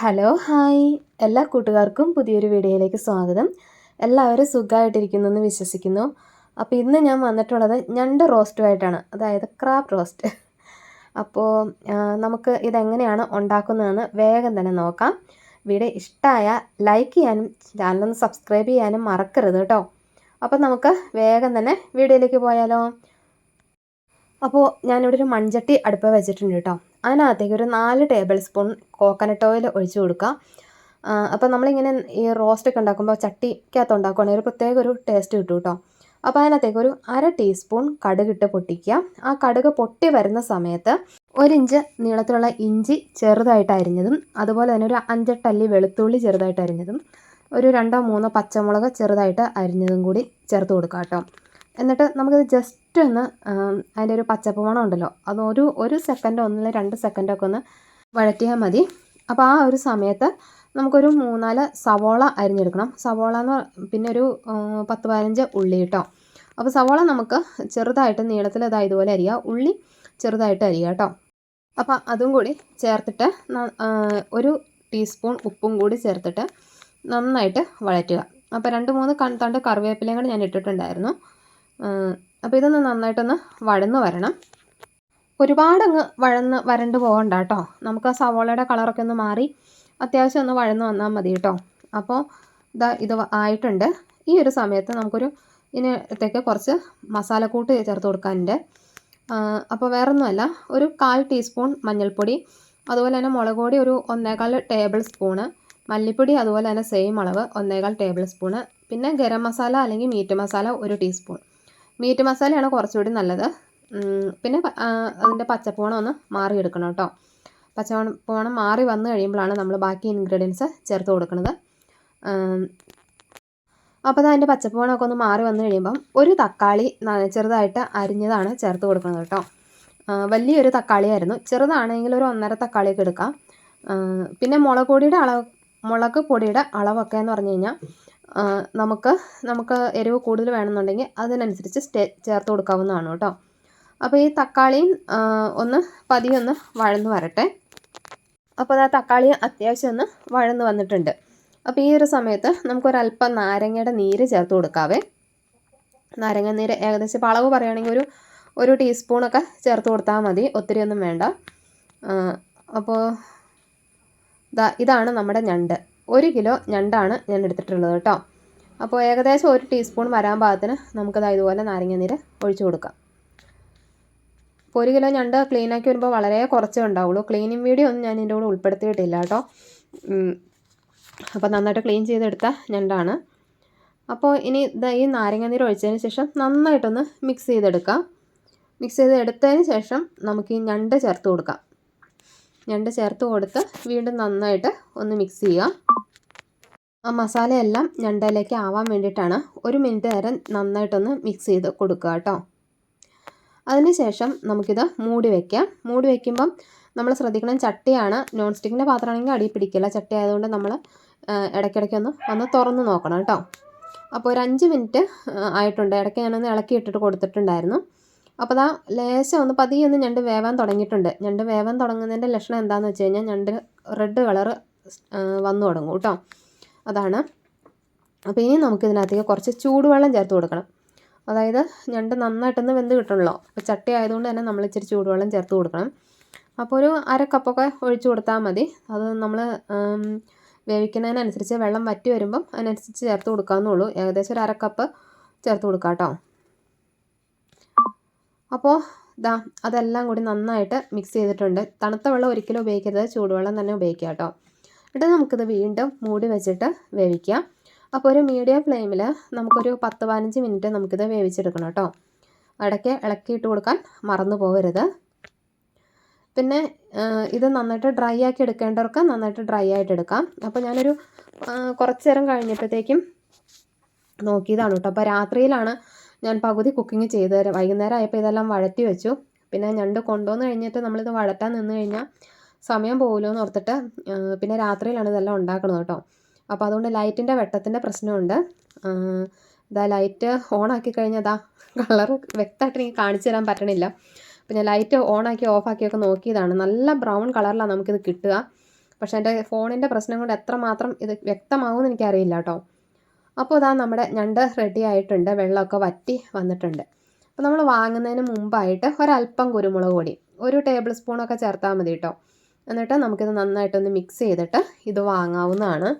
Hello hi. എല്ലാ കൂട്ടുകാർക്കും പുതിയൊരു വീഡിയോയിലേക്ക് സ്വാഗതം. എല്ലാവരും സുഖമായിട്ടിരിക്കുന്നു എന്ന് വിശ്വസിക്കുന്നു. അപ്പോൾ ഇന്ന് ഞാൻ വന്നിട്ടുള്ളത് ഞണ്ട് റോസ്റ്റുമായിട്ടാണ്. അതായത് ക്രാബ് റോസ്റ്റ്. അപ്പോൾ നമുക്ക് ഇതെങ്ങനെയാണ് ഉണ്ടാക്കുന്നതെന്ന് വേഗം തന്നെ നോക്കാം. വീഡിയോ ഇഷ്ടമായ ലൈക്ക് ചെയ്യാനും ചാനലൊന്ന് സബ്സ്ക്രൈബ് ചെയ്യാനും മറക്കരുത് കേട്ടോ. അപ്പോൾ നമുക്ക് വേഗം തന്നെ വീഡിയോയിലേക്ക് പോയാലോ. അപ്പോൾ ഞാനിവിടെ ഒരു മൺചട്ടി അടുപ്പ് വെച്ചിട്ടുണ്ട് കേട്ടോ. അതിനകത്തേക്ക് ഒരു നാല് ടേബിൾ സ്പൂൺ കോക്കനട്ട് ഓയിൽ ഒഴിച്ച് കൊടുക്കുക. അപ്പോൾ നമ്മളിങ്ങനെ ഈ റോസ്റ്റ് ഒക്കെ ഉണ്ടാക്കുമ്പോൾ ചട്ടിക്കകത്ത് ഉണ്ടാക്കുകയാണെങ്കിൽ ഒരു പ്രത്യേക ഒരു ടേസ്റ്റ് കിട്ടും കേട്ടോ. അപ്പോൾ അതിനകത്തേക്ക് ഒരു അര ടീസ്പൂൺ കടുകിട്ട് പൊട്ടിക്കുക. ആ കടുക് പൊട്ടി വരുന്ന സമയത്ത് ഒരു ഇഞ്ച് നീളത്തിലുള്ള ഇഞ്ചി ചെറുതായിട്ട് അരിഞ്ഞതും അതുപോലെ തന്നെ ഒരു അഞ്ചെട്ടല്ലി വെളുത്തുള്ളി ചെറുതായിട്ട് അരിഞ്ഞതും ഒരു രണ്ടോ മൂന്നോ പച്ചമുളക് ചെറുതായിട്ട് അരിഞ്ഞതും കൂടി ചേർത്ത് കൊടുക്കുക കേട്ടോ. എന്നിട്ട് നമുക്കിത് ജസ്റ്റ് ഒന്ന് ആം, അതിന്റെ ഒരു പച്ചപ്പ് മണം ഉണ്ടല്ലോ. അത് ഒരു ഒരു സെക്കൻഡോ ഒന്നില്ല രണ്ട് സെക്കൻഡോ ഒക്കെ ഒന്ന് വഴറ്റിയാൽ മതി. അപ്പോൾ ആ ഒരു സമയത്ത് നമുക്കൊരു മൂന്നാൽ സവോള അരിഞ്ഞെടുക്കണം. സവോള എന്ന് പിന്നെ ഒരു പത്ത് പതിനഞ്ച് ഉള്ളി കേട്ടോ അപ്പോൾ സവോള നമുക്ക് ചെറുതായിട്ട് നീളത്തിൽ ഇതാ ഇതുപോലെ അരിയുക ഉള്ളി ചെറുതായിട്ട് അരിയുക കേട്ടോ അപ്പോൾ അതും കൂടി ചേർത്തിട്ട് ഒരു ടീസ്പൂൺ ഉപ്പും കൂടി ചേർത്തിട്ട് നന്നായിട്ട് വഴറ്റുക. അപ്പോൾ രണ്ട് മൂന്ന് തണ്ട് കറിവേപ്പിലയും കൂടി ഞാൻ ഇട്ടിട്ടുണ്ടായിരുന്നു. അപ്പോൾ ഇതൊന്ന് നന്നായിട്ടൊന്ന് വഴന്ന് വരണം. ഒരുപാടങ്ങ് വഴന്ന് വരണ്ട് പോകണ്ട കേട്ടോ നമുക്ക് ആ സവോളയുടെ കളറൊക്കെ ഒന്ന് മാറി അത്യാവശ്യം ഒന്ന് വഴന്ന് വന്നാൽ മതി കേട്ടോ അപ്പോൾ ഇതാ ഇത് ആയിട്ടുണ്ട്. ഈ ഒരു സമയത്ത് നമുക്കൊരു ഇതിനകത്തേക്ക് കുറച്ച് മസാലക്കൂട്ട് ചേർത്ത് കൊടുക്കാനുണ്ട്. അപ്പോൾ വേറൊന്നുമല്ല ഒരു കാൽ ടീസ്പൂൺ മഞ്ഞൾപ്പൊടി അതുപോലെ തന്നെ മുളക് പൊടി ഒരു ഒന്നേകാൽ ടേബിൾ സ്പൂണ് മല്ലിപ്പൊടി അതുപോലെ തന്നെ സെയിം അളവ് ഒന്നേകാൽ ടേബിൾ സ്പൂണ് പിന്നെ ഗരം മസാല അല്ലെങ്കിൽ മീറ്റ് മസാല ഒരു ടീസ്പൂൺ. മീറ്റ് മസാലയാണ് കുറച്ചുകൂടി നല്ലത്. പിന്നെ അതിന്റെ പച്ചപ്പോണം ഒന്ന് മാറിയെടുക്കണം കേട്ടോ. പച്ചപ്പോണം മാറി വന്നു കഴിയുമ്പോഴാണ് നമ്മൾ ബാക്കി ഇൻഗ്രീഡിയൻസ് ചേർത്ത് കൊടുക്കുന്നത്. അപ്പോൾ അത് അതിന്റെ പച്ചപ്പോണമൊക്കെ ഒന്ന് മാറി വന്നു കഴിയുമ്പം ഒരു തക്കാളി ചെറുതായിട്ട് അരിഞ്ഞതാണ് ചേർത്ത് കൊടുക്കുന്നത് കേട്ടോ. വലിയൊരു തക്കാളിയായിരുന്നു. ചെറുതാണെങ്കിൽ ഒരു ഒന്നര തക്കാളിയൊക്കെ എടുക്കാം. പിന്നെ മുളക് പൊടിയുടെ അളവ് മുളക് പൊടിയുടെ അളവൊക്കെ എന്ന് പറഞ്ഞു കഴിഞ്ഞാൽ നമുക്ക് നമുക്ക് എരിവ് കൂടുതൽ വേണമെന്നുണ്ടെങ്കിൽ അതിനനുസരിച്ച് സ്റ്റേ ചേർത്ത് കൊടുക്കാവുന്നതാണ് കേട്ടോ. അപ്പോൾ ഈ തക്കാളിയും ഒന്ന് പതിയെ ഒന്ന് വഴന്ന് വരട്ടെ. അപ്പോൾ ആ തക്കാളി അത്യാവശ്യം ഒന്ന് വഴന്ന് വന്നിട്ടുണ്ട്. അപ്പോൾ ഈ ഒരു സമയത്ത് നമുക്കൊരല്പം നാരങ്ങയുടെ നീര് ചേർത്ത് കൊടുക്കാവേ. നാരങ്ങ നീര് ഏകദേശം ഇപ്പോൾ അളവ് പറയുകയാണെങ്കിൽ ഒരു ഒരു ടീസ്പൂണൊക്കെ ചേർത്ത് കൊടുത്താൽ മതി. ഒത്തിരി ഒന്നും വേണ്ട. അപ്പോൾ ഇതാണ് നമ്മുടെ ഞണ്ട്. ഒരു കിലോ ഞണ്ടാണ് ഞാൻ എടുത്തിട്ടുള്ളത് കേട്ടോ. അപ്പോൾ ഏകദേശം ഒരു ടീസ്പൂൺ വരാൻ പാകത്തിന് നമുക്കത് ഇതുപോലെ നാരങ്ങ നീര് ഒഴിച്ചു കൊടുക്കാം. അപ്പോൾ ഒരു കിലോ ഞണ്ട് ക്ലീനാക്കി വരുമ്പോൾ വളരെ കുറച്ചേ ഉണ്ടാവുള്ളൂ. ക്ലീനിങ് വീഡിയോ ഒന്നും ഞാൻ ഇതിന്റെ കൂടെ ഉൾപ്പെടുത്തിയിട്ടില്ല കേട്ടോ. അപ്പോൾ നന്നായിട്ട് ക്ലീൻ ചെയ്തെടുത്ത ഞണ്ടാണ്. അപ്പോൾ ഇനി ഈ നാരങ്ങ നീര് ഒഴിച്ചതിന് ശേഷം നന്നായിട്ടൊന്ന് മിക്സ് ചെയ്തെടുക്കാം. മിക്സ് ചെയ്ത് എടുത്തതിന് ശേഷം നമുക്ക് ഈ ഞണ്ട് ചേർത്ത് കൊടുക്കാം. ഞണ്ട് ചേർത്ത് കൊടുത്ത് വീണ്ടും നന്നായിട്ട് ഒന്ന് മിക്സ് ചെയ്യുക. ആ മസാലയെല്ലാം ഞണ്ടയിലേക്ക് ആവാൻ വേണ്ടിയിട്ടാണ് ഒരു മിനിറ്റ് നേരം നന്നായിട്ടൊന്ന് മിക്സ് ചെയ്ത് കൊടുക്കുക കേട്ടോ. അതിനുശേഷം നമുക്കിത് മൂടി വയ്ക്കാം മൂടി വയ്ക്കുമ്പം നമ്മൾ ശ്രദ്ധിക്കണം ചട്ടിയാണ്. നോൺ സ്റ്റിക്കിന്റെ പാത്രമാണെങ്കിൽ അടി പിടിക്കില്ല. ചട്ടി ആയതുകൊണ്ട് നമ്മൾ ഇടയ്ക്കിടയ്ക്ക് ഒന്ന് ഒന്ന് തുറന്ന് നോക്കണം കേട്ടോ. അപ്പോൾ ഒരു അഞ്ച് മിനിറ്റ് ആയിട്ടുണ്ട്. ഇടയ്ക്ക് ഞാനൊന്ന് ഇളക്കി ഇട്ടിട്ട് കൊടുത്തിട്ടുണ്ടായിരുന്നു. അപ്പോൾ ദാ ലേശം ഒന്ന് പതിയെ ഒന്ന് ഞണ്ട് വേവാൻ തുടങ്ങിയിട്ടുണ്ട്. ഞണ്ട് വേവാൻ തുടങ്ങുന്നതിന്റെ ലക്ഷണം എന്താണെന്ന് വെച്ച് കഴിഞ്ഞാൽ ഞണ്ട് റെഡ് കളർ വന്നു തുടങ്ങും കേട്ടോ. അതാണ്. അപ്പോൾ ഇനി നമുക്ക് ഇതിനകത്തേക്ക് കുറച്ച് ചൂടുവെള്ളം ചേർത്ത് കൊടുക്കണം. അതായത് ഞണ്ട് നന്നായിട്ടൊന്ന് വെന്ത് കിട്ടണല്ലോ. അപ്പോൾ ചട്ടി ആയതുകൊണ്ട് തന്നെ നമ്മൾ ഇച്ചിരി ചൂടുവെള്ളം ചേർത്ത് കൊടുക്കണം. അപ്പോൾ ഒരു അര കപ്പൊക്കെ ഒഴിച്ചു കൊടുത്താൽ മതി. അത് നമ്മൾ വേവിക്കുന്നതിനനുസരിച്ച് വെള്ളം വറ്റി വരുമ്പം അതിനനുസരിച്ച് ചേർത്ത് കൊടുക്കാവുന്നുള്ളൂ ഏകദേശം ഒരു അര കപ്പ് ചേർത്ത് കൊടുക്കാം കേട്ടോ അപ്പോൾ ദാ അതെല്ലാം കൂടി നന്നായിട്ട് മിക്സ് ചെയ്തിട്ടുണ്ട്. തണുത്ത വെള്ളം ഒരിക്കലും ഉപയോഗിക്കരുത്. ചൂടുവെള്ളം തന്നെ ഉപയോഗിക്കുക കേട്ടോ. എന്നിട്ട് നമുക്കിത് വീണ്ടും മൂടി വെച്ചിട്ട് വേവിക്കാം. അപ്പോൾ ഒരു മീഡിയം ഫ്ലെയിമിൽ നമുക്കൊരു പത്ത് പതിനഞ്ച് മിനിറ്റ് നമുക്കിത് വേവിച്ചെടുക്കണം കേട്ടോ. ഇടയ്ക്ക് ഇളക്കിയിട്ട് കൊടുക്കാൻ മറന്നു പോകരുത്. പിന്നെ ഇത് നന്നായിട്ട് ഡ്രൈ ആക്കി എടുക്കേണ്ടവർക്ക് നന്നായിട്ട് ഡ്രൈ ആയിട്ട് എടുക്കാം. അപ്പോൾ ഞാനൊരു കുറച്ചു നേരം കഴിഞ്ഞപ്പോഴത്തേക്കും നോക്കിയതാണ് കേട്ടോ. അപ്പോൾ രാത്രിയിലാണ് ഞാൻ പകുതി കുക്കിംഗ് ചെയ്ത് തരാം വൈകുന്നേരം ആയപ്പോൾ ഇതെല്ലാം വഴറ്റി വെച്ചു. പിന്നെ ഞണ്ട് കൊണ്ടുവന്ന് കഴിഞ്ഞിട്ട് നമ്മളിത് വഴറ്റാൻ നിന്ന് കഴിഞ്ഞാൽ സമയം പോകുമല്ലോ എന്ന് ഓർത്തിട്ട് പിന്നെ രാത്രിയിലാണ് ഇതെല്ലാം ഉണ്ടാക്കുന്നത് കേട്ടോ. അപ്പോൾ അതുകൊണ്ട് ലൈറ്റിന്റെ വെട്ടത്തിന്റെ പ്രശ്നമുണ്ട്. ഇതാ ലൈറ്റ് ഓണാക്കി കഴിഞ്ഞാൽ ഇതാ കളർ വ്യക്തമായിട്ട് എനിക്ക് കാണിച്ചു തരാൻ പറ്റണില്ല. പിന്നെ ലൈറ്റ് ഓൺ ആക്കി ഓഫ് ആക്കിയൊക്കെ നോക്കിയതാണ്. നല്ല ബ്രൗൺ കളറിലാണ് നമുക്കിത് കിട്ടുക. പക്ഷേ എന്റെ ഫോണിന്റെ പ്രശ്നം കൊണ്ട് എത്രമാത്രം ഇത് വ്യക്തമാകുമെന്ന് എനിക്കറിയില്ല കേട്ടോ. അപ്പോൾ ഇതാ നമ്മുടെ ഞണ്ട് റെഡി ആയിട്ടുണ്ട്. വെള്ളമൊക്കെ വറ്റി വന്നിട്ടുണ്ട്. അപ്പോൾ നമ്മൾ വാങ്ങുന്നതിന് മുമ്പായിട്ട് ഒരല്പം കുരുമുളക് പൊടി ഒരു ടേബിൾ സ്പൂണൊക്കെ ചേർത്താൽ മതി കേട്ടോ. എന്നിട്ട് നമുക്കിത് നന്നായിട്ടൊന്ന് മിക്സ് ചെയ്തിട്ട് ഇത് വാങ്ങാവുന്നതാണ്.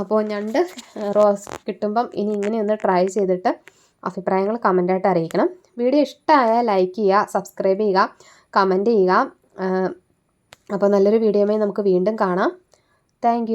അപ്പോൾ ഞണ്ട് റോസ് കിട്ടുമ്പം ഇനി ഇങ്ങനെ ഒന്ന് ട്രൈ ചെയ്തിട്ട് അഭിപ്രായങ്ങൾ കമന്റായിട്ട് അറിയിക്കണം. വീഡിയോ ഇഷ്ടമായാൽ ലൈക്ക് ചെയ്യുക സബ്സ്ക്രൈബ് ചെയ്യുക കമന്റ് ചെയ്യുക. അപ്പോൾ നല്ലൊരു വീഡിയോയുമായി നമുക്ക് വീണ്ടും കാണാം. താങ്ക്